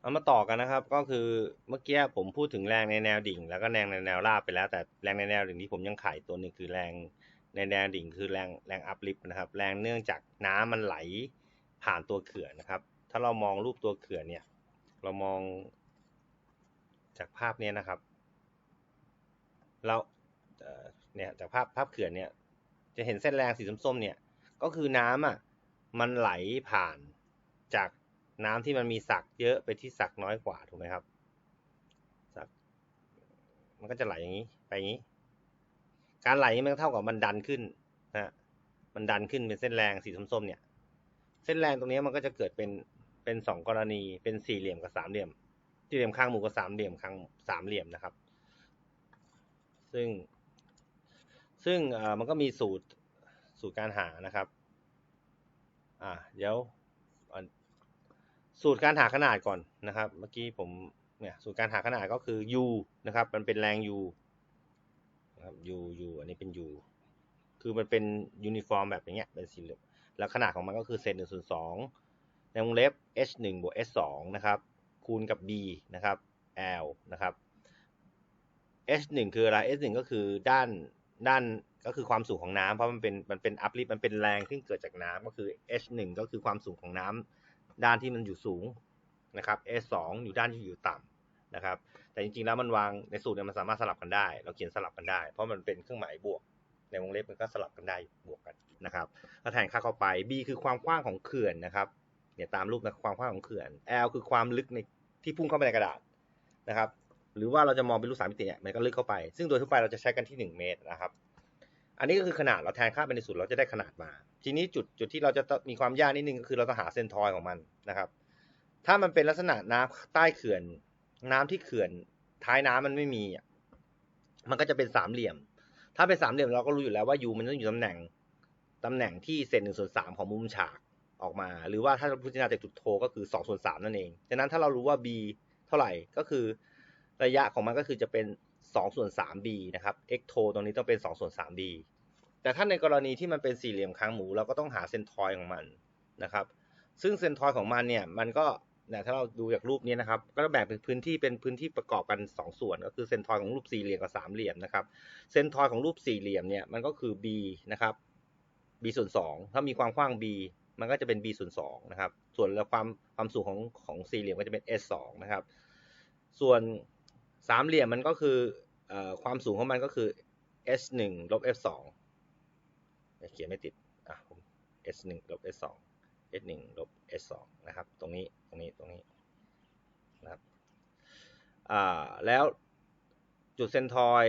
เอามาต่อกันนะครับ ก็คือเมื่อกี้ผมพูดถึงแรงในแนวดิ่ง แล้วก็แรงในแนวราบไปแล้ว แต่แรงในแนวดิ่งที่ผมยังขายตัวนึงคือแรงในแนวดิ่งคือแรงแรงอัพลิฟนะครับ แรงเนื่องจากน้ำมันไหลผ่านตัวเขื่อนนะครับ ถ้าเรามองรูปตัวเขื่อนเนี่ย เรามองจากภาพเนี้ยนะครับ เราเอ่อเนี่ยจากภาพภาพเขื่อนเนี่ย จะเห็นเส้นแรงสีส้มๆเนี่ย ก็คือน้ำอะมันไหลผ่านจาก น้ำที่มันมีสักเยอะไปที่สักน้อยกว่าถูกไหมครับสักมันก็จะไหลอย่างนี้ไปอย่างนี้ การไหลมันก็เท่ากับมันดันขึ้นนะฮะมันดันขึ้นเป็นเส้นแรงสีส้มๆเนี่ย เส้นแรงตรงนี้มันก็จะเกิดเป็นเป็นสองกรณีเป็นสี่เหลี่ยมกับสามเหลี่ยมสี่เหลี่ยมข้างหมู่กับสามเหลี่ยมข้างสามเหลี่ยมนะครับ ซึ่ง ซึ่งเอ่อมันก็มีสูตรสูตรการหานะครับ อ่าเดี๋ยว สูตรการหาขนาดก่อนนะครับ เมื่อกี้ผมเนี่ยสูตรการหาขนาดก็คือ u นะครับ มันเป็นแรง u นะครับ u u อันนี้เป็น u คือมันเป็นยูนิฟอร์มแบบอย่างเงี้ยเป็นสี่เหลี่ยมแล้วขนาดของมันก็คือเซนหนึ่งส่วนสองในวงเล็บ h หนึ่งบวก h สองนะครับคูณกับ b นะครับ l นะครับ h หนึ่งคืออะไร h หนึ่งก็คือด้านด้านก็คือความสูงของน้ำเพราะมันเป็นมันเป็นอัพลิฟมันเป็นแรงที่เกิดจากน้ำก็คือ h หนึ่งก็คือความสูงของน้ำ ด้านที่มันอยู่สูงนะครับ h สองอยู่ด้านที่อยู่ต่ำนะครับ แต่จริงๆแล้วมันวางในสูตรเนี่ยมันสามารถสลับกันได้ เราเขียนสลับกันได้ เพราะมันเป็นเครื่องหมายบวก ในวงเล็บมันก็สลับกันได้บวกกันนะครับก็แทนค่าเข้าไป b คือความกว้างของเขื่อนนะครับเนี่ยตามรูปนะความกว้างของเขื่อน l คือความลึกในที่พุ่งเข้าไปในกระดาษนะครับ หรือว่าเราจะมองเป็นรูปสามมิติเนี่ยมันก็ลึกเข้าไป ซึ่งโดยทั่วไปเราจะใช้กันที่ 1 เมตรนะครับ อันนี้ก็คือขนาดเราแทนค่าไปในสูตรเราจะได้ขนาดมา ทีนี้จุดจุดที่เราจะมีความยากนิดนึงก็คือเราต้องหาเซนทอยของมันนะครับ ถ้ามันเป็นลักษณะน้ำใต้เขื่อน น้ำที่เขื่อนท้ายน้ำมันไม่มีมันก็จะเป็นสามเหลี่ยม ถ้าเป็นสามเหลี่ยมเราก็รู้อยู่แล้วว่า u มันต้องอยู่ตำแหน่งตำแหน่งที่เศษหนึ่งส่วนสามของมุมฉากออกมา หรือว่าถ้าเราพิจารณาจากจุดโทก็คือสองส่วนสามนั่นเองฉะนั้นถ้าเรารู้ว่า b เท่าไหร่ก็คือระยะของมันก็คือจะเป็น2ส่วน 3b นะครับ x โทตรงนี้ต้องเป็น2ส่วน 3b แต่ถ้าในกรณีที่มันเป็นสี่เหลี่ยมคางหมู เราก็ต้องหาเซนทอยของมันนะครับ ซึ่งเซนทอยของมันเนี่ยมันก็เนี่ยถ้าเราดูจากรูปนี้นะครับ ก็แบ่งเป็นพื้นที่เป็นพื้นที่ประกอบกัน 2 ส่วน ก็คือเซนทอยของรูปสี่เหลี่ยมกับสามเหลี่ยมนะครับ เซนทอยของรูปสี่เหลี่ยมเนี่ยมันก็คือ b นะครับ b ส่วน2ถ้ามีความกว้าง b มันก็จะเป็น b ส่วน2นะครับ ส่วนแล้วความความสูงของของสี่เหลี่ยมก็จะเป็น s 2นะครับ ส่วนสามเหลี่ยมมันก็คืออความสูงของมันก็คือ s 1ลบ f 2 เขียนไม่ติดอะผม s 1ลบ s 2 s 1ลบ s 2นะครับ ตรงนี้ ตรงนี้ ตรงนี้ นะครับ อ่า แล้วจุดเซนทอย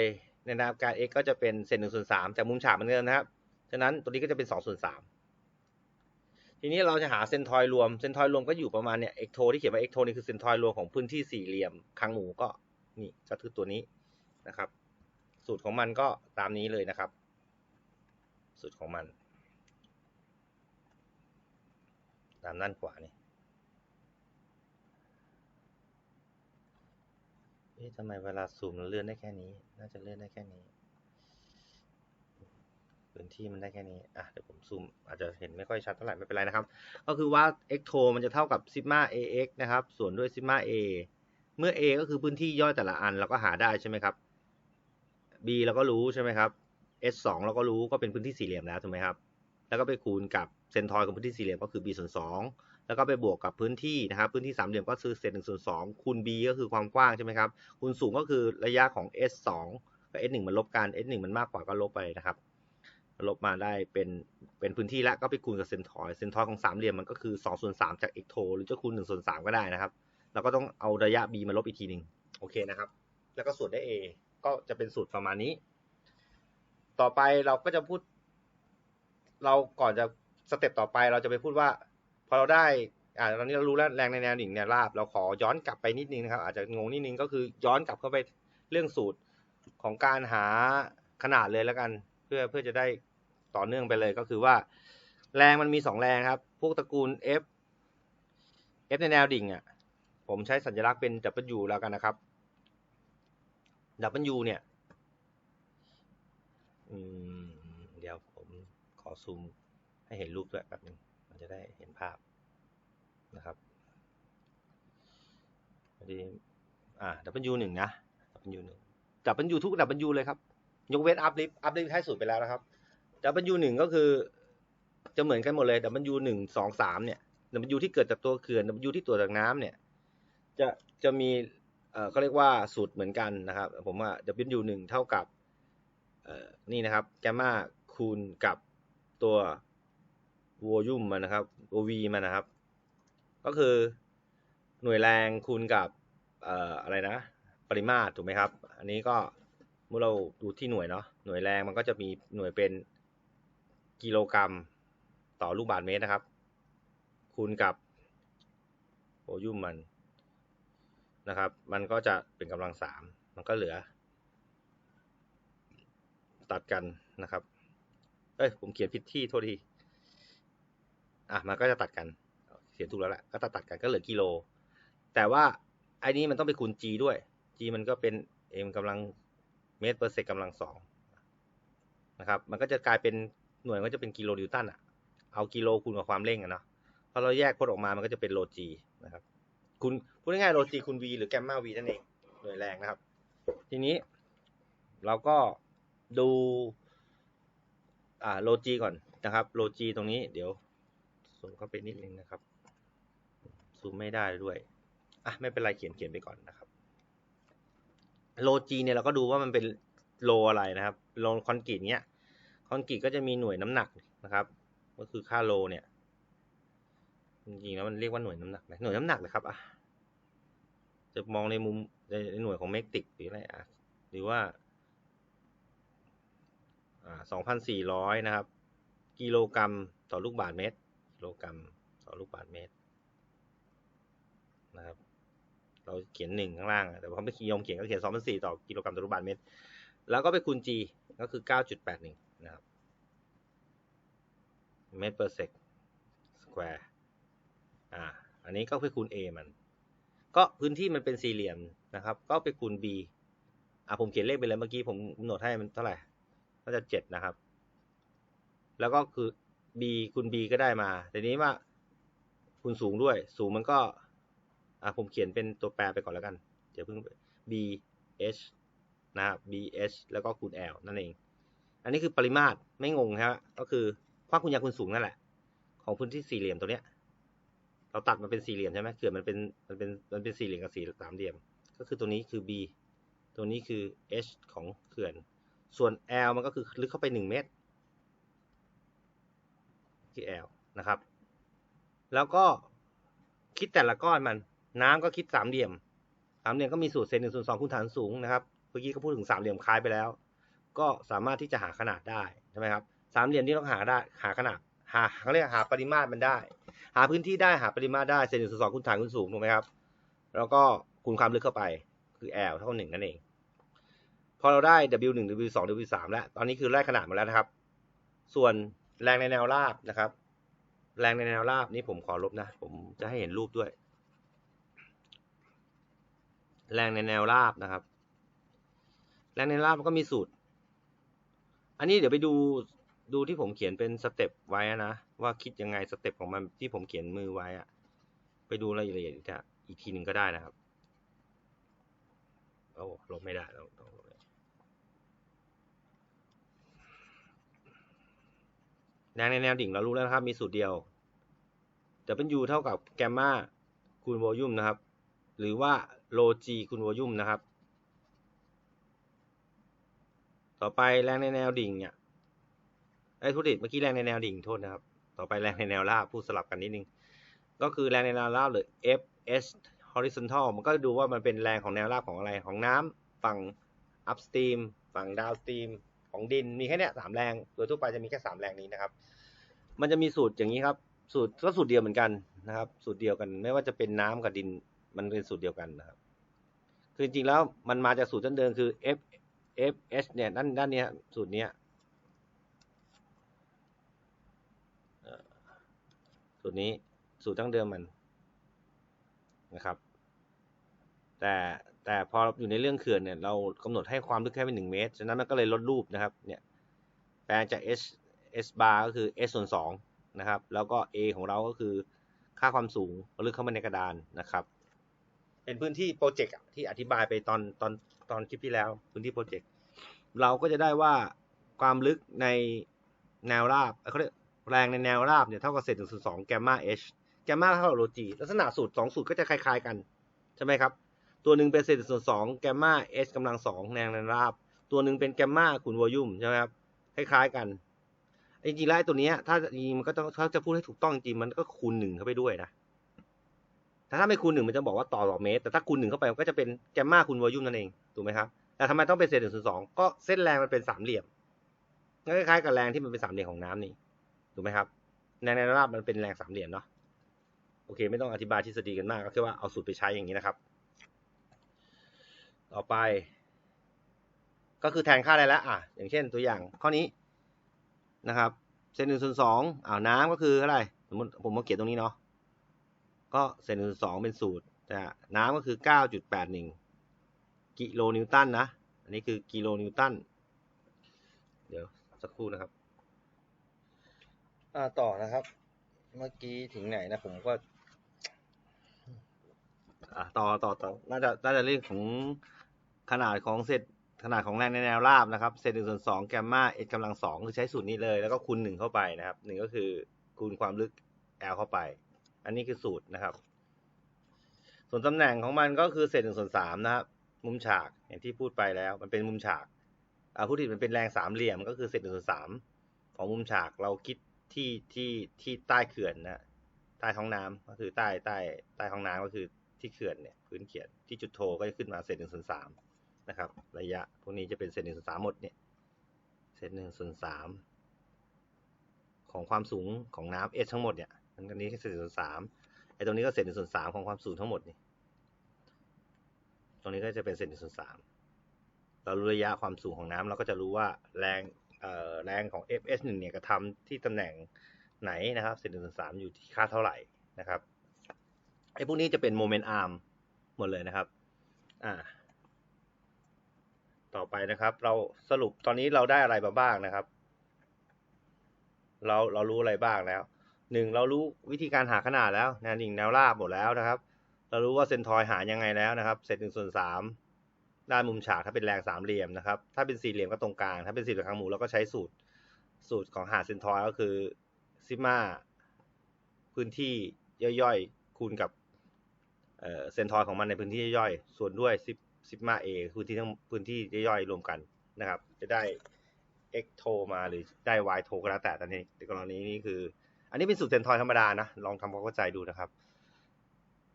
ในนามการ x ก็จะเป็นเซนหนึ่งส่วนสามจากมุมฉากเหมือนเดิมนะครับ ฉะนั้นตัวนี้ก็จะเป็นสองส่วนสามทีนี้เราจะหาเซนทอยรวม เซนทอยรวมก็อยู่ประมาณเนี่ย x โทที่เขียนว่า x โทนี่คือเซนทอยรวมของพื้นที่สี่เหลี่ยมคางหมูก็นี่ก็คือตัวนี้นะครับ สูตรของมันก็ตามนี้เลยนะครับ สูตรของมัน ตามด้านขวานี่เอ๊ะทำไมเวลาซูมเราเลื่อนได้แค่นี้ น่าจะเลื่อนได้แค่นี้ พื้นที่มันได้แค่นี้ อะ เดี๋ยวผมซูม อาจจะเห็นไม่ค่อยชัดเท่าไหร่ ไม่เป็นไรนะครับ ก็คือว่า x โทมันจะเท่ากับซิกมา ax นะครับ ส่วนด้วยซิกมา a เมื่อ a ก็คือพื้นที่ย่อยแต่ละอันเราก็หาได้ใช่ไหมครับ b เราก็รู้ใช่ไหมครับ s 2 เราก็รู้ก็เป็นพื้นที่สี่เหลี่ยมแล้วถูกไหมครับ แล้วก็ไปคูณกับเซนทอยของพื้นที่สี่เหลี่ยมก็คือ b ส่วน2แล้วก็ไปบวกกับพื้นที่นะครับพื้นที่สามเหลี่ยมก็คือเศษหนึ่งส่วนสองคูณ b ก็คือความกว้างใช่ไหมครับคูณสูงก็คือระยะของ s 2 กับ s 1 มันลบกัน s 1 มันมากกว่าก็ลบไปนะครับลบมาได้เป็นเป็นพื้นที่แล้วก็ไปคูณกับเซนทอยเซนทอยของสามเหลี่ยมมันก็คือ2ส่วน3จาก x โทหรือจะคูณ1ส่วน3ก็ได้นะครับเราก็ต้องเอาระยะ b มาลบอีกทีหนึ่งโอเคนะครับ แล้วก็ส่วนได้ a ก็จะเป็นสูตรประมาณนี้ ต่อไปเราก็จะพูด เราก่อนจะสเต็ปต่อไปเราจะไปพูดว่า พอเราได้ อ่าตอนนี้เรารู้แล้วแรงในแนวดิ่งแนวราบ เราขอย้อนกลับไปนิดนึงนะครับ อาจจะงงนิดนึงก็คือย้อนกลับเข้าไปเรื่องสูตรของการหาขนาดเลยแล้วกัน เพื่อเพื่อจะได้ต่อเนื่องไปเลยก็คือว่า แรงมันมีสองแรงครับ พวกตระกูล F F ในแนวดิ่งอะผมใช้สัญลักษณ์เป็น W แล้วกันนะครับ W เนี่ย อืม เดี๋ยวผมขอซูมให้เห็นรูปด้วยแป๊บนึงมันจะได้เห็นภาพนะครับพอดีอ่า W หนึ่งนะ W หนึ่ง W ทุก W เลยครับ ยกเว้นอัพลิฟอัพลิฟให้สุดไปแล้วนะครับ W หนึ่งก็คือ จะเหมือนกันหมดเลย W หนึ่งสองสามเนี่ย W ที่เกิดจากตัวเขื่อน W ที่ตัวจากน้ำเนี่ย จะจะมีเอ่อเขาเรียกว่าสูตรเหมือนกันนะครับ ผมว่า W หนึ่งเท่ากับ นี่นะครับแกมมาคูณกับตัววอลลุ่มมันนะครับ V มันนะครับ ก็คือหน่วยแรงคูณกับเอ่ออะไรนะ ปริมาตรถูกไหมครับ อันนี้ก็เมื่อเราดูที่หน่วยเนาะหน่วยแรงมันก็จะมีหน่วยเป็นกิโลกรัมต่อลูกบาศก์เมตรนะครับ คูณกับวอลลุ่มมันนะครับ มันก็จะเป็นกำลังสามมันก็เหลือ ตัดกันนะครับ เอ้ยผมเขียนผิดที่โทษที อะมันก็จะตัดกัน เขียนถูกแล้วแหละก็ตัดตัดกันก็เหลือกิโล แต่ว่าไอ้นี้มันต้องไปคูณ g ด้วย g มันก็เป็น m กำลังเมตรเปอร์เซกกำลังสองนะครับ มันก็จะกลายเป็นหน่วยก็จะเป็นกิโลนิวตันอะเอากิโลคูณกับความเร่งอะเนาะพอเราแยกพจน์ออกมา มันก็จะเป็นโล g นะครับ คุณพูดง่ายๆโล g คูณ v หรือแกมมา v นั่นเองหน่วยแรงนะครับ ทีนี้เราก็ ดูอ่าโล g ก่อนนะครับโล g ตรงนี้เดี๋ยวซูมเข้าไปนิดนึงนะครับซูมไม่ได้ด้วยอะไม่เป็นไรเขียนเขียนไปก่อนนะครับโล g เนี่ยเราก็ดูว่ามันเป็นโลอะไรนะครับโลคอนกรีตเนี้ยคอนกรีตก็จะมีหน่วยน้ำหนักนะครับ ก็คือค่าโลเนี่ยจริงๆแล้วมันเรียกว่าหน่วยน้ำหนักหมหน่วยน้ำหนักเลยครับอะจะมองในมุมในหน่วยของเมกติกหรืออะไรอะหรือว่า อ่าสองพันสี่ร้อยนะครับ กิโลกรัมต่อลูกบาศก์เมตร กิโลกรัมต่อลูกบาศก์เมตรนะครับ เราเขียนหนึ่งข้างล่าง แต่พอไม่ยอมเขียนก็เขียนสองพันสี่ต่อกิโลกรัมต่อลูกบาศก์เมตร แล้วก็ไปคูณ g ก็คือเก้าจุดแปดหนึ่งนะครับ เมตร per sec square อ่า อันนี้ก็ไปคูณ a มัน ก็พื้นที่มันเป็นสี่เหลี่ยมนะครับ ก็ไปคูณ b อะผมเขียนเลขไปเลยเมื่อกี้ผมกำหนดให้มันเท่าไหร่ ก็จะเจ็ดนะครับ แล้วก็คือ b คูณ b ก็ได้มาแต่นี้ว่าคูณสูงด้วย สูงมันก็ อะผมเขียนเป็นตัวแปรไปก่อนแล้วกัน เดี๋ยวเพิ่ง b h นะครับ b h แล้วก็คูณ l นั่นเอง อันนี้คือปริมาตรไม่งงครับก็คือความคุณยาวคูณสูงนั่นแหละ ของพื้นที่สี่เหลี่ยมตัวเนี้ย เราตัดมาเป็นสี่เหลี่ยมใช่ไหมเขื่อนมันเป็นมันเป็นมันเป็นสี่เหลี่ยมกับสี่สามเหลี่ยม ก็คือตัวนี้คือ b ตัวนี้คือ h ของเขื่อน ส่วน l มันก็คือลึกเข้าไปหนึ่งเมตร ที่ l นะครับ แล้วก็คิดแต่ละก้อนมัน น้ำก็คิดสามเหลี่ยม สามเหลี่ยมก็มีสูตรเซนหนึ่งส่วนสองคูณฐานสูงนะครับ เมื่อกี้ก็พูดถึงสามเหลี่ยมคล้ายไปแล้ว ก็สามารถที่จะหาขนาดได้ใช่ไหมครับ สามเหลี่ยมที่ต้องหาได้ หาขนาด หาเขาเรียกหาปริมาตรมันได้ หาพื้นที่ได้ หาปริมาตรได้เซนหนึ่งส่วนสองคูณฐานคูณสูงถูกไหมครับ แล้วก็คูณความลึกเข้าไป คือ L เท่าหนึ่งนั่นเอง พอเราได้ W หนึ่ง W สอง W สามแล้ว ตอนนี้คือได้ขนาดมาแล้วนะครับ ส่วนแรงในแนวราบนะครับ แรงในแนวราบนี่ผมขอลบนะ ผมจะให้เห็นรูปด้วย แรงในแนวราบนะครับ แรงในราบมันก็มีสูตร อันนี้เดี๋ยวไปดูดูที่ผมเขียนเป็นสเต็ปไว้นะว่าคิดยังไงสเต็ปของมันที่ผมเขียนมือไว้อะไปดูรายละเอียดอีกทีหนึ่งก็ได้นะครับโอ้ลบไม่ได้ต้องต้องลบ แรงในแนวดิ่งเรารู้แล้วนะครับ มีสูตรเดียว W เท่ากับแกมมาคูณโวลูมนะครับ หรือว่าโล G คูณโวลูมนะครับ ต่อไปแรงในแนวดิ่งเนี่ยไอ้ทุดิตเมื่อกี้แรงในแนวดิ่งโทษนะครับ ต่อไปแรงในแนวราบพูดสลับกันนิดนึง ก็คือแรงในแนวราบหรือ F S horizontal มันก็ดูว่ามันเป็นแรงของแนวราบของอะไรของน้ำฝั่ง upstream ฝั่ง downstream ของดินมีแค่เนี้ยสามแรงโดยทั่วไปจะมีแค่สามแรงนี้นะครับ มันจะมีสูตรอย่างนี้ครับ สูตรก็สูตรเดียวเหมือนกันนะครับ สูตรเดียวกัน ไม่ว่าจะเป็นน้ำกับดินมันเป็นสูตรเดียวกันนะครับ คือจริงๆแล้วมันมาจากสูตรต้นเดิมคือ F F H เนี่ยด้านด้านเนี้ยสูตรเนี้ยสูตรนี้สูตรตั้งเดิมมันนะครับ แต่ แต่พออยู่ในเรื่องเขื่อนเนี่ยเรากำหนดให้ความลึกแค่เป็นหนึ่งเมตรฉะนั้นมันก็เลยลดรูปนะครับเนี่ยแปลจาก s s bar ก็คือ s ส่วนสองนะครับ แล้วก็ a ของเราก็คือค่าความสูงลึกเข้ามาในกระดานนะครับ เป็นพื้นที่โปรเจกต์ที่อธิบายไปตอนตอนตอนคลิปที่แล้ว พื้นที่โปรเจกต์เราก็จะได้ว่าความลึกในแนวราบเขาเรียกแรงในแนวราบเนี่ยเท่ากับเศษหนึ่งส่วนสองแกมมาเอชแกมมาเท่ากับโรจีลักษณะสูตรสองสูตรก็จะคล้ายๆกัน ใช่ไหมครับ ตัวหนึ่งเป็นเศษส่วนสองแกมมาเอชกำลังสองแรงในราบ ตัวหนึ่งเป็นแกมมาคูณวอลลุ่มใช่ไหมครับคล้ายๆกันจริงๆแล้วตัวนี้ถ้าจริงมันก็ต้องถ้าจะพูดให้ถูกต้องจริงมันก็คูณหนึ่งเข้าไปด้วยนะแต่ถ้าไม่คูณหนึ่งมันจะบอกว่าต่อต่อเมตร แต่ถ้าคูณหนึ่งเข้าไปมันก็จะเป็นแกมมาคูณวอลลุ่มนั่นเองถูกไหมครับแต่ทำไมต้องเป็นเศษหนึ่งส่วนสองก็เส้นแรงมันเป็นสามเหลี่ยมก็คล้ายๆกับแรงที่มันเป็นสามเหลี่ยมของน้ำนี่ถูกไหมครับแรงในระนาบมันเป็นแรงสามเหลี่ยมเนาะโอเค ไม่ต้องอธิบายทฤษฎีกันมากก็แค่ว่าเอาสูตรไปใช้อย่างนี้นะครับ ต่อไป ก็คือแทนค่าอะไรแล้วอะอย่างเช่นตัวอย่างข้อนี้นะครับเศษหนึ่งส่วนสองอ่าน้ำก็คืออะไรสมมติผมมาเขียนตรงนี้เนาะก็เศษหนึ่งส่วนสองเป็นสูตรแต่น้ำก็คือเก้าจุดแปดหนึ่งกิโลนิวตันนะ อันนี้คือกิโลนิวตันเดี๋ยวสักครู่นะครับอ่าต่อนะครับ เมื่อกี้ถึงไหนนะผมก็อ่าต่อต่อต่อน่าจะน่าจะเรื่องของ ขนาดของเศษขนาดของแรงในแนวราบนะครับเศษหนึ่งส่วนสองแกมมาเอ็กำลังสองคือใช้สูตรนี้เลย แล้วก็คูณหนึ่งเข้าไปนะครับหนึ่งก็คือคูณความลึก L เข้าไป อันนี้คือสูตรนะครับ ส่วนตำแหน่งของมันก็คือเศษหนึ่งส่วนสามนะครับ มุมฉากอย่างที่พูดไปแล้ว มันเป็นมุมฉากอ่าพูดถึงมันเป็นแรงสามเหลี่ยมก็คือเศษหนึ่งส่วนสามของมุมฉากเราคิดที่ที่ที่ใต้เขื่อนนะใต้ท้องน้ำก็คือใต้ใต้ใต้ท้องน้ำก็คือที่เขื่อนเนี่ยพื้นเขื่อนที่จุดโทก็จะขึ้นมาเศษหนึ่งส่วนสาม นะครับ ระยะพวกนี้จะเป็นเศษหนึ่งส่วนสามหมดเนี่ยเศษหนึ่งส่วนสามของความสูงของน้ำเอทั้งหมดเนี่ยอันนี้คือเศษหนึ่งส่วนสามไอ้ตรงนี้ก็เศษหนึ่งส่วนสามของความสูงทั้งหมดนี่ตรงนี้ก็จะเป็นเศษหนึ่งส่วนสามเรารู้ระยะความสูงของน้ำเราก็จะรู้ว่าแรงเอ่อแรงของ fs 1เนี่ยกระทำที่ตำแหน่งไหนนะครับเศษหนึ่งส่วนสามอยู่ที่ค่าเท่าไหร่นะครับไอ้พวกนี้จะเป็นโมเมนต์อาร์มหมดเลยนะครับ อ่า ต่อไปนะครับ เราสรุปตอนนี้เราได้อะไรมาบ้างนะครับ เราเรารู้อะไรบ้างแล้วหนึ่งเรารู้วิธีการหาขนาดแล้วแนวดิ่งแนวราบหมดแล้วนะครับ เรารู้ว่าเซนทอยหายังไงแล้วนะครับเศษหนึ่งส่วนสามด้านมุมฉากถ้าเป็นแรงสามเหลี่ยมนะครับ ถ้าเป็นสี่เหลี่ยมก็ตรงกลาง ถ้าเป็นสี่เหลี่ยมคางหมูเราก็ใช้สูตรสูตรของหาเซนทอยก็คือซิมาพื้นที่ย่อยๆคูณกับเอ่อเซนทอยของมันในพื้นที่ย่อยๆส่วนด้วยซิ ซิมาเอพื้นที่ทั้งพื้นที่ย่อยๆรวมกันนะครับ จะได้ x โทมาหรือได้ y โทก็แล้วแต่ตอนนี้ในกรณีนี้คือ อันนี้เป็นสูตรเซนทอยธรรมดานะ ลองทำความเข้าใจดูนะครับ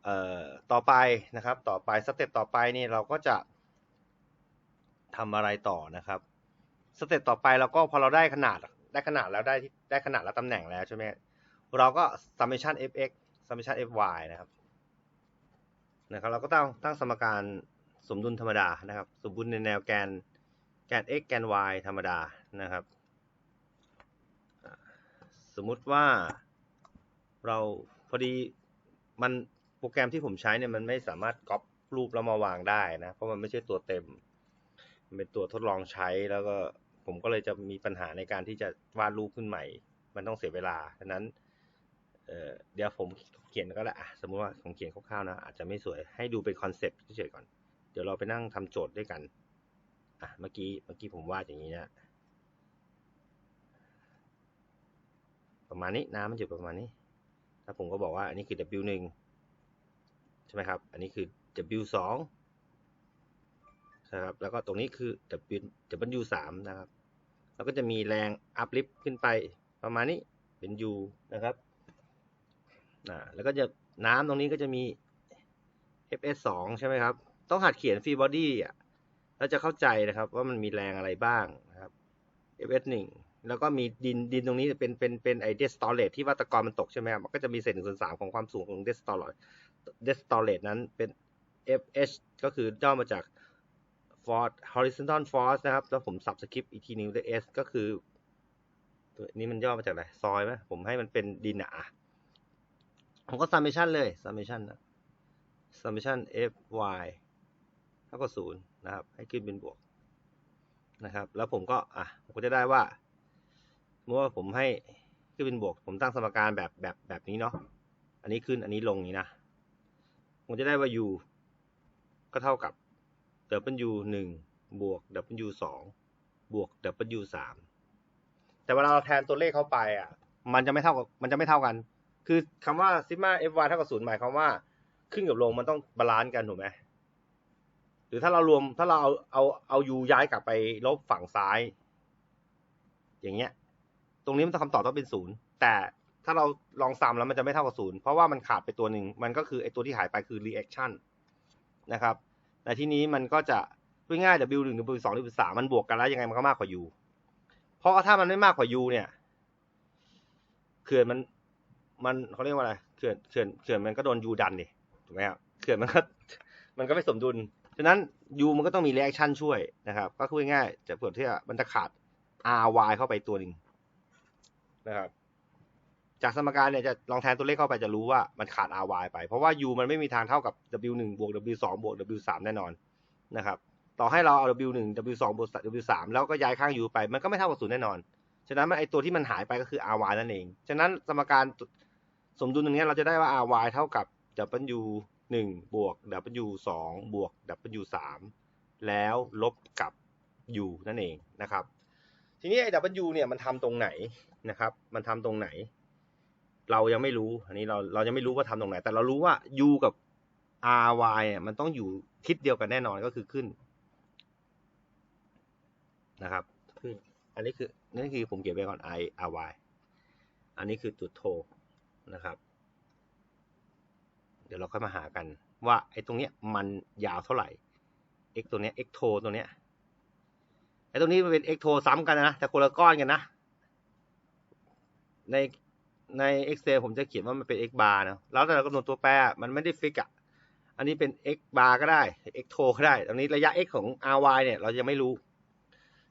เอ่อต่อไปนะครับ ต่อไปสเต็ปต่อไปนี่เราก็จะทำอะไรต่อนะครับสเต็ปต่อไปเราก็พอเราได้ขนาดได้ขนาดแล้วได้ได้ขนาดและตำแหน่งแล้วใช่ไหมเราก็ summation fx summation fy นะครับนะครับเราก็ต้องตั้งสมการ สมดุลธรรมดานะครับ สมดุลในแนวแกนแกน x แกน y ธรรมดานะครับ สมมุติว่าเราพอดีมันโปรแกรมที่ผมใช้เนี่ยมันไม่สามารถก๊อปรูปแล้วมาวางได้นะ เพราะมันไม่ใช่ตัวเต็ม มันเป็นตัวทดลองใช้แล้วก็ผมก็เลยจะมีปัญหาในการที่จะวาดรูปขึ้นใหม่ มันต้องเสียเวลาดังนั้นเเดี๋ยวผมเขียนก็ได้อะสมมุติว่าผมเขียนคร่าวๆนะ อาจจะไม่สวยให้ดูเป็นคอนเซปต์เฉยๆก่อน เดี๋ยวเราไปนั่งทำโจทย์ด้วยกัน อะ เมื่อกี้ เมื่อกี้ผมวาดอย่างนี้นะ ประมาณนี้น้ำมันอยู่ประมาณนี้ แล้วผมก็บอกว่าอันนี้คือ W 1 ใช่ไหมครับ อันนี้คือ W 2 นะครับ แล้วก็ตรงนี้คือ W W 3 นะครับ แล้วก็จะมีแรงอัพลิฟขึ้นไปประมาณนี้เป็น U นะครับอ่าแล้วก็จะน้ำตรงนี้ก็จะมี FS 2 ใช่ไหมครับ ต้องหัดเขียนฟรีบอดี้อะแล้วจะเข้าใจนะครับ ว่ามันมีแรงอะไรบ้างนะครับ FS 1 แล้วก็มีดินดินตรงนี้เป็นเป็นเป็นไอเดสตอเลตที่วัตกรมันตกใช่ไหมมันก็จะมีเศษหนึ่งส่วนสามของความสูงของเดสตอเลตเดสตอเลตนั้นเป็น FH ก็คือย่อมาจาก force horizontal force นะครับ แล้วผมสับสคริปต์อีกทีนึงด้วย S ก็คือตัวนี้มันย่อมาจากอะไรซอยไหมผมให้มันเป็นดินอะผมก็ summation เลย summation นะ summation fy ท่ากับศูนย์นะครับ ให้ขึ้นเป็นบวกนะครับ แล้วผมก็อะผมก็จะได้ว่าเมื่อผมให้ขึ้นเป็นบวก ผมตั้งสมการแบบแบบแบบนี้เนาะอันนี้ขึ้นอันนี้ลงนี้นะผมจะได้ว่า u ก็เท่ากับ w หนึ่งบวก w สองบวก w สามแต่เวลาเราแทนตัวเลขเข้าไปอะ มันจะไม่เท่ากับมันจะไม่เท่ากัน คือคำว่าซิมา fy เท่ากับศูนย์หมายความว่า ขึ้นกับลงมันต้องบาลานซ์กันถูกไหม รือถ้าเรารวมถ้าเราเอาเอาเอา u ย้ายกลับไปลบฝั่งซ้าย อย่างเงี้ย ตรงนี้มันคำตอบต้องเป็นศูนย์แต่ถ้าเราลองซ้ำแล้วมันจะไม่เท่ากับศูนย์เพราะว่ามันขาดไปตัวหนึ่งมันก็คือไอตัวที่หายไปคือ reaction นะครับในที่นี้มันก็จะพูดง่าย w หนึ่ง w สอง w สามมันบวกกันแล้วยังไงมันก็มากกว่า u เพราะถ้ามันไม่มากกว่า u เนี่ยเขื่อนมันมันเขาเรียกว่าอะไรเขื่อนเขื่อนเขื่อนมันก็โดน u ดันดิถูกไหมครับเขื่อนมันก็มันก็ไม่สมดุล ฉะนั้น u มันก็ต้องมี reaction ช่วยนะครับ ก็คือง่ายๆจะเผื่อที่มันจะขาด ry เข้าไปตัวหนึ่งนะครับ จากสมการเนี่ยจะลองแทนตัวเลขเข้าไปจะรู้ว่ามันขาด ry ไป เพราะว่า u มันไม่มีทางเท่ากับ w 1บวก w 2บวก w 3แน่นอนนะครับ ต่อให้เราเอา w 1 w 2บวก w 3แล้วก็ย้ายข้าง u ไป มันก็ไม่เท่ากับศูนย์แน่นอน ฉะนั้นไอตัวที่มันหายไปก็คือ ry นั่นเอง ฉะนั้นสมการสมดุลตรงนี้เราจะได้ว่า ry เท่ากับ w 1 บวก w 2บวก w 3แล้วลบกับ u นั่นเองนะครับ ทีนี้ไอ้ w เนี่ยมันทำตรงไหนนะครับ มันทำตรงไหน เรายังไม่รู้ อันนี้เราเรายังไม่รู้ว่าทำตรงไหน แต่เรารู้ว่า u กับ ry อะมันต้องอยู่ทิศเดียวกันแน่นอนก็คือขึ้นนะครับขึ้นอันนี้คือนี่คือผมเก็บไว้ก่อน i ry อันนี้คือจุดโทนะครับ เดี๋ยวเราค่อยมาหากัน ว่าไอ้ตรงเนี้ยมันยาวเท่าไหร่ x ตัวเนี้ย x โทตัวเนี้ยไอ้ตรงนี้มันเป็น x โทซ้ำกันนะแต่คนละก้อนกันนะ ในใน Excel ผมจะเขียนว่ามันเป็น x bar นะแล้วแต่เรากำหนดตัวแปรมันไม่ได้ฟิกอะอันนี้เป็น x bar ก็ได้ x โทก็ได้ตรงนี้ระยะ x ของ ry เนี่ยเรายังไม่รู้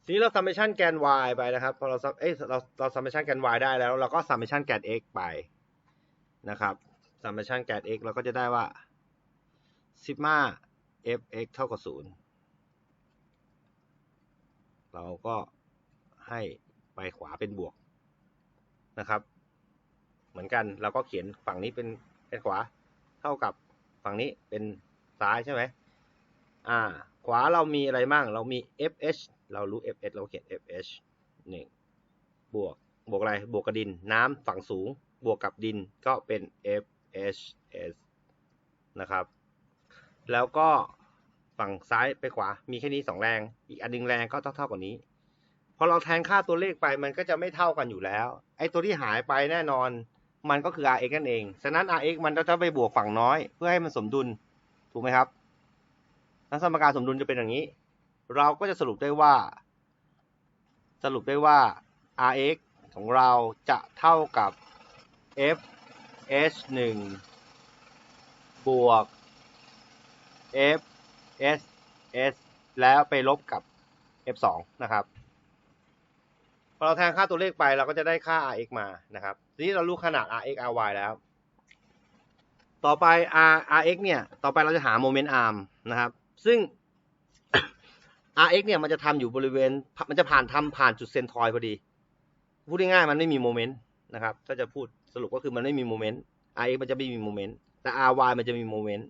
ทีนี้เรา summation แกน y ไปนะครับพอเราเอ้ยเราเรา summation แกน y ได้แล้ว เราก็ summation แกน x ไปนะครับ summation แกน x เราก็จะได้ว่า sigma fx เท่ากับศูนย์เราก็ให้ไปขวาเป็นบวกนะครับ เหมือนกันเราก็เขียนฝั่งนี้เป็นเป็นขวาเท่ากับฝั่งนี้เป็นซ้ายใช่ไหมอ่า ขวาเรามีอะไรบ้าง เรามี fh เรารู้ fh เราเขียน fh หนึ่งบวก บวกอะไร บวกกับดิน น้ำฝั่งสูง บวกกับดินก็เป็น f HS นะครับ แล้วก็ฝั่งซ้ายไปขวา มีแค่นี้สองแรง อีกอันนึงแรงก็เท่าเท่ากว่านี้ พอเราแทนค่าตัวเลขไปมันก็จะไม่เท่ากันอยู่แล้ว ไอ้ตัวที่หายไปแน่นอนมันก็คือ rx นั่นเอง ฉะนั้น rx มันจะไปบวกฝั่งน้อย เพื่อให้มันสมดุล ถูกไหมครับนั้นสมการสมดุลจะเป็นอย่างนี้ เราก็จะสรุปได้ว่า สรุปได้ว่า rx ของเราจะเท่ากับ f h 1บวก f s s แล้วไปลบกับ f 2นะครับพอเราแทนค่าตัวเลขไปเราก็จะได้ค่า rx มานะครับทีนี้เรารู้ขนาด rx ry แล้ว ต่อไป r rx เนี่ย ต่อไปเราจะหาโมเมนต์ arm นะครับ ซึ่ง rx เนี่ยมันจะทำอยู่บริเวณ มันจะผ่านทำผ่านจุดเซนทรอยพอดี พูดง่ายๆมันไม่มีโมเมนต์นะครับ ถ้าจะพูด สรุปก็คือมันไม่มีโมเมนต์ rx มันจะไม่มีโมเมนต์ แต่ ry มันจะมีโมเมนต์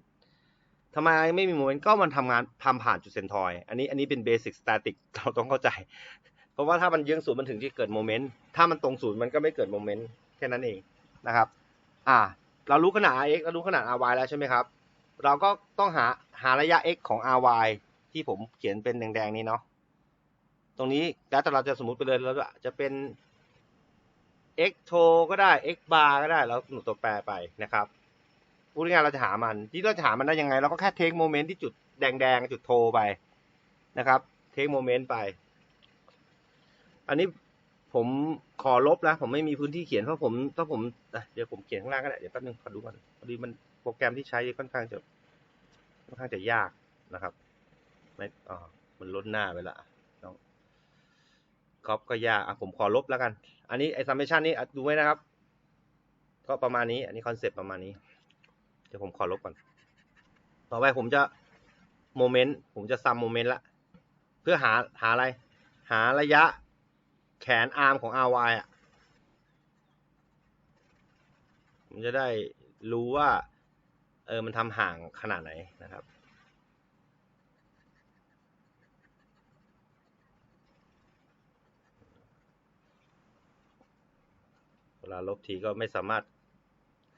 ทำไมไม่มีโมเมนต์ ก็มันทำงานทำผ่านจุดเซนทอย อันนี้อันนี้เป็นเบสิกสแตติกเราต้องเข้าใจ เพราะว่าถ้ามันเยื้องศูนย์มันถึงที่เกิดโมเมนต์ ถ้ามันตรงศูนย์มันก็ไม่เกิดโมเมนต์แค่นั้นเองนะครับ อ่า เรารู้ขนาด rx เรารู้ขนาด ry แล้วใช่ไหมครับ เราก็ต้องหาหาระยะ x ของ ry ที่ผมเขียนเป็นแดงๆนี้เนาะ ตรงนี้แล้วแต่เราจะสมมติไปเลยแล้วจะเป็น x โทก็ได้ x bar ก็ได้แล้วหนูตัวแปรไปนะครับพูดง่ายเราจะหามัน ที่เราจะหามันได้ยังไง เราก็แค่เทคโมเมนต์ที่จุดแดงๆ จุดโทไปนะครับ เทคโมเมนต์ไป อันนี้ผมขอลบแล้วผมไม่มีพื้นที่เขียนเพราะผมถ้าผมเดี๋ยวผมเขียนข้างล่างก็ได้เดี๋ยวแป๊บนึงขอดูก่อนพอดีมันโปรแกรมที่ใช้ค่อนข้างจะค่อนข้างจะยากนะครับ ไม่อ๋อมันล้นหน้าไปละ ต้องก๊อปก็ยากอะผมขอลบแล้วกัน อันนี้ไอซัมเมชันนี้ดูไว้นะครับ ก็ประมาณนี้ อันนี้คอนเซปต์ประมาณนี้ เดี๋ยวผมขอลบก่อน ต่อไปผมจะโมเมนต์ ผมจะซัมโมเมนต์ละ เพื่อหาหาอะไร หาระยะแขนอาร์มของ RY อะ ผมจะได้รู้ว่า เออ มันทำห่างขนาดไหนนะครับ เวลาลบทีก็ไม่สามารถ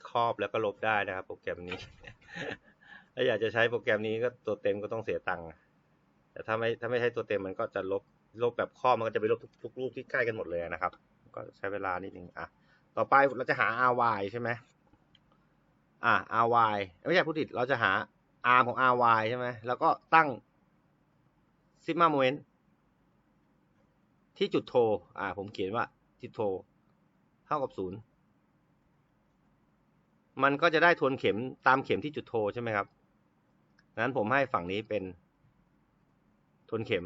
ครอบแล้วก็ลบได้นะครับ โปรแกรมนี้ ถ้าอยากจะใช้โปรแกรมนี้ก็ตัวเต็มก็ต้องเสียตังค์แต่ถ้าไม่ถ้าไม่ใช้ตัวเต็มมันก็จะลบลบแบบครอบมันก็จะไปลบทุกทุกรูปที่ใกล้กันหมดเลยนะครับ ก็ใช้เวลานิดนึงอะต่อไปเราจะหา ry ใช่ไหมอ่า ry ไม่ใช่ผู้ผิดเราจะหา r ของ ry ใช่ไหมแล้วก็ตั้ง sigma moment ที่จุดโท อ่า ผมเขียนว่าจุดโท เท่ากับศูนย์มันก็จะได้ทวนเข็มตามเข็มที่จุดโทใช่ไหมครับนั้นผมให้ฝั่งนี้เป็นทวนเข็ม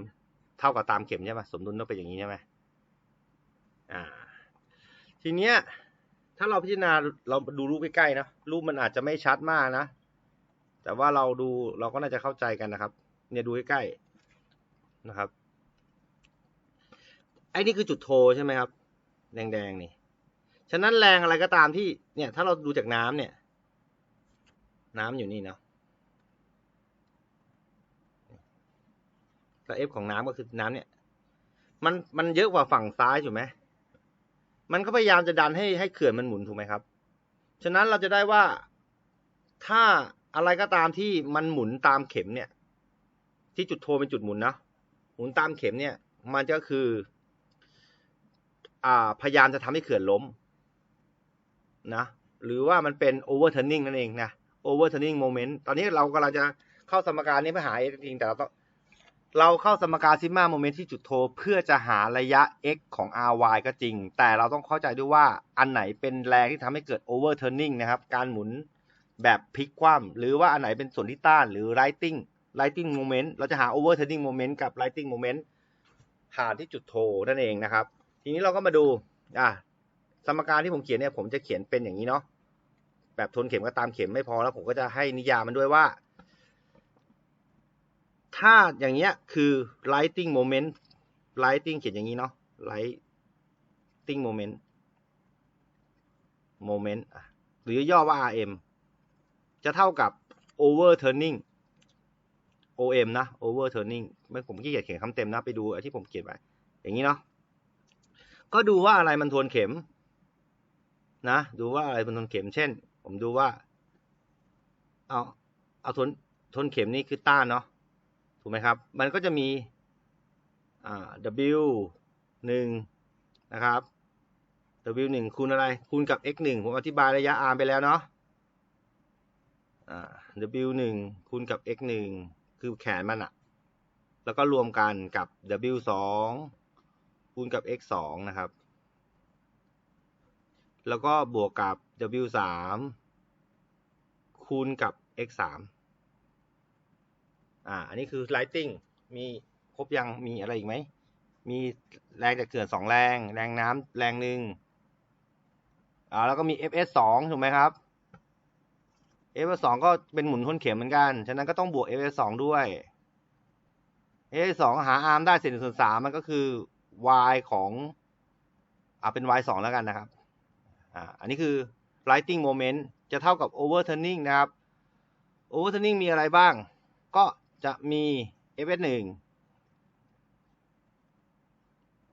เท่ากับตามเข็มใช่ไหมสมดุลต้องเป็นอย่างนี้ใช่ไหมอ่า ทีเนี้ย ถ้าเราพิจารณาเราดูรูปใกล้ๆนะรูปมันอาจจะไม่ชัดมากนะ แต่ว่าเราดูเราก็น่าจะเข้าใจกันนะครับ เนี่ยดูใกล้ๆนะครับไอ้นี่คือจุดโทใช่ไหมครับ แดงๆนี่ ฉะนั้นแรงอะไรก็ตามที่เนี่ยถ้าเราดูจากน้ำเนี่ย น้ำอยู่นี่เนาะแล้ว F ของน้ำก็คือน้ำเนี่ย มันมันเยอะกว่าฝั่งซ้ายถูกไหมมันก็พยายามจะดันให้ให้เขื่อนมันหมุนถูกไหมครับ ฉะนั้นเราจะได้ว่าถ้าอะไรก็ตามที่มันหมุนตามเข็มเนี่ย ที่จุดโทเป็นจุดหมุนนะหมุนตามเข็มเนี่ย มันก็คือ อ่าพยายามจะทำให้เขื่อนล้ม นะหรือว่ามันเป็น overturning นั่นเองนะ overturning moment ตอนนี้เรากำลังจะเข้าสมการนี้ไปหาเองจริงแต่เราต้องเราเข้าสมการซิมาโมเมนต์ที่จุดโทเพื่อจะหาระยะ x ของ ry ก็จริง แต่เราต้องเข้าใจด้วยว่าอันไหนเป็นแรงที่ทำให้เกิด overturning นะครับ การหมุนแบบพลิกคว่ำหรือว่าอันไหนเป็นส่วนที่ต้านหรือ righting righting moment เราจะหา overturning moment กับ righting moment หาที่จุดโทนั่นเองนะครับ ทีนี้เราก็มาดูอะ สมการที่ผมเขียนเนี่ยผมจะเขียนเป็นอย่างนี้เนาะแบบทนเข็มก็ตามเข็มไม่พอแล้วผมก็จะให้นิยามมันด้วยว่า ถ้าอย่างเงี้ยคือ lighting moment lighting เขียนอย่างนี้เนาะ lighting moment moment หรือย่อว่า rm จะเท่ากับ overturning om นะ overturning ไม่ผมขี้เกียจเขียนคำเต็มนะ ไปดูที่ผมเขียนไว้อย่างนี้เนาะก็ดูว่าอะไรมันทวนเข็ม นะ ดูว่าอะไรมันทนเข็มเช่น ผมดูว่า เอาเอาทนทนเข็มนี่คือต้านเนาะถูกไหมครับ มันก็จะมีอ่า w หนึ่งนะครับ w หนึ่งคูณอะไร คูณกับ x หนึ่งผมอธิบายระยะ r ไปแล้วเนาะอ่า w หนึ่งคูณกับ x หนึ่งคือแขนมันอะแล้วก็รวมกันกับ w สองคูณกับ x สองนะครับ แล้วก็บวกกับ w สามคูณกับ x สามอ่า อันนี้คือ lighting มีครบยัง มีอะไรอีกไหม มีแรงจากเขื่อนสองแรง แรงน้ำแรงหนึ่งอ่า แล้วก็มี fs สองถูกไหมครับ fs สองก็เป็นหมุนทนเข็มเหมือนกัน ฉะนั้นก็ต้องบวก fs สองด้วย fs สองหา arm ได้เศษหนึ่งส่วนสามมันก็คือ y ของ อ่าเป็น y สองแล้วกันนะครับ อ่าอันนี้คือ lighting moment จะเท่ากับ overturning นะครับ overturning มีอะไรบ้าง ก็จะมี fs หนึ่ง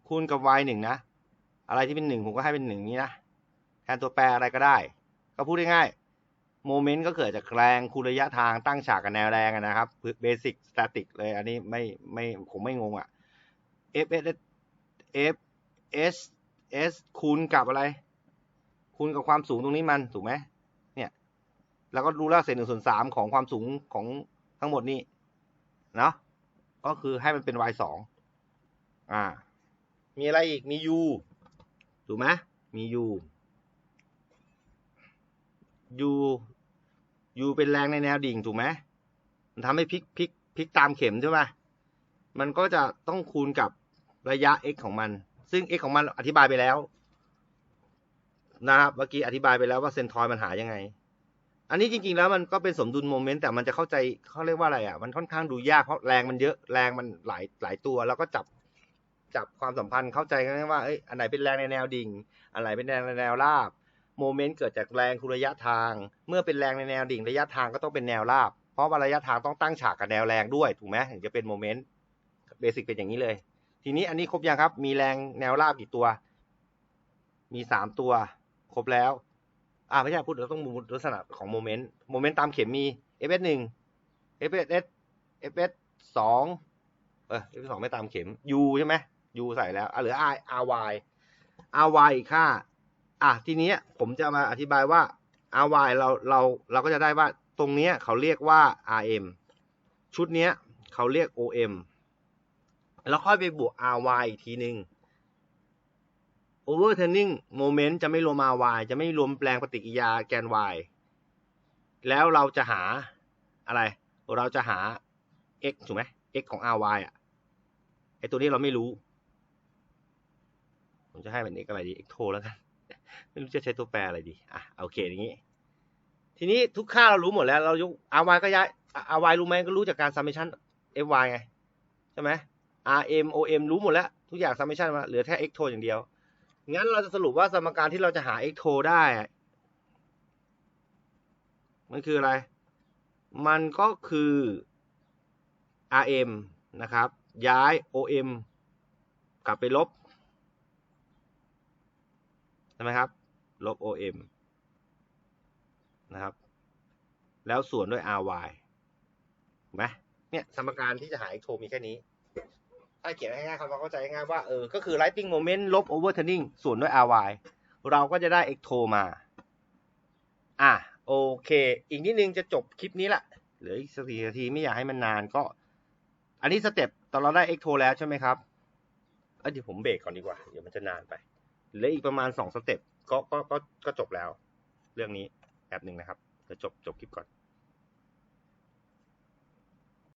คูณกับ y หนึ่งนะ อะไรที่เป็นหนึ่งผมก็ให้เป็นหนึ่งนี้นะ แทนตัวแปรอะไรก็ได้ ก็พูดง่ายๆโมเมนต์ก็เกิดจากแรงคูณระยะทางตั้งฉากกับแนวแรงนะครับเบสิกสแตติกเลย อันนี้ไม่ไม่ผมไม่งงอะ f s f s s คูณกับอะไร คูณกับความสูงตรงนี้มันถูกไหมเนี่ย แล้วก็รู้แล้วเศษหนึ่งส่วนสามของความสูงของทั้งหมดนี้เนาะก็คือให้มันเป็น y สองอ่า มีอะไรอีกมี u ถูกไหมมี u u u เป็นแรงในแนวดิ่งถูกไหมมันทำให้พลิกพลิกพลิกตามเข็มใช่ไหมมันก็จะต้องคูณกับระยะ x ของมัน ซึ่ง x ของมันอธิบายไปแล้ว นะครับเมื่อกี้อธิบายไปแล้วว่าเซนทอยมันหายังไง อันนี้จริง ๆ แล้วมันก็เป็นสมดุลโมเมนต์แต่มันจะเข้าใจเขาเรียกว่าอะไรอะมันค่อนข้างดูยากเพราะแรงมันเยอะแรงมันหลายหลายตัวแล้วก็จับจับความสัมพันธ์เข้าใจกันว่าเอ้ยอันไหนเป็นแรงในแนวดิ่ง อันไหนเป็นแรงในแนวราบโมเมนต์เกิดจากแรงคูณระยะทาง เมื่อเป็นแรงในแนวดิ่ง ระยะทางก็ต้องเป็นแนวราบ เพราะว่าระยะทางต้องตั้งฉากกับแนวแรงด้วยถูกไหมถึงจะเป็นโมเมนต์เบสิกเป็นอย่างนี้เลย ทีนี้อันนี้ครบยังครับ มีแรงแนวราบกี่ตัว มีสามตัว ครบแล้ว อ่าไม่ใช่พูดเราต้องมูลักษณะของโมเมนต์โมเมนต์ตามเข็มมี f s ง f s f s สองเออ f s งไม่ตามเข็ม u ใช่ไหม u ใส่แล้วอะเหลือ r r y r y ค่า อะทีนี้ผมจะมาอธิบายว่า r y เราเราเราก็จะได้ว่าตรงเนี้ยเขาเรียกว่า r m ชุดเนี้ยเขาเรียก o m แล้วค่อยไปบวก r y อีกทีหนึ่ง overturning moment จะไม่รวม ry จะไม่รวมแปลงปฏิกิริยาแกน y แล้วเราจะหาอะไร เราจะหา x ถูกไหม x ของ ry อะไอตัวนี้เราไม่รู้ ผมจะให้เป็น x อะไรดี x โทแล้วกัน ไม่รู้จะใช้ตัวแปรอะไรดี อะโอเคอย่างนี้ ทีนี้ทุกค่าเรารู้หมดแล้ว เรายก ry ก็ย้าย ry รู้ไหมก็รู้จากการ summation fy ไง ใช่ไหม rm om รู้หมดแล้ว ทุกอย่าง summation มาเหลือแค่ x โทอย่างเดียว งั้นเราจะสรุปว่าสมการที่เราจะหา x โทได้ มันคืออะไร มันก็คือ rm นะครับ ย้าย om กลับไปลบ ใช่ไหมครับ ลบ om นะครับ แล้วส่วนด้วย ry ไหมเนี่ยสมการที่จะหา x โทมีแค่นี้ ถ้าเขียนง่ายๆควาเข้าใจง่ายๆว่าเออ ก็คือ writing moment ลบ overturning ส่วนด้วย ry เราก็จะได้ x โทมา อะ โอเค อีกนิดนึงจะจบคลิปนี้ละ เหลืออีกสี่นาทีไม่อยากให้มันนานก็ อันนี้สเต็ปตอนเราได้ x โทแล้วใช่ไหมครับเเดี๋ยวผมเบรกก่อนดีกว่า เดี๋ยวมันจะนานไป เหลืออีกประมาณสองสเต็ปก็ก็ก็ก็จบแล้ว เรื่องนี้แบบหนึ่งนะครับจะจบจบคลิปก่อน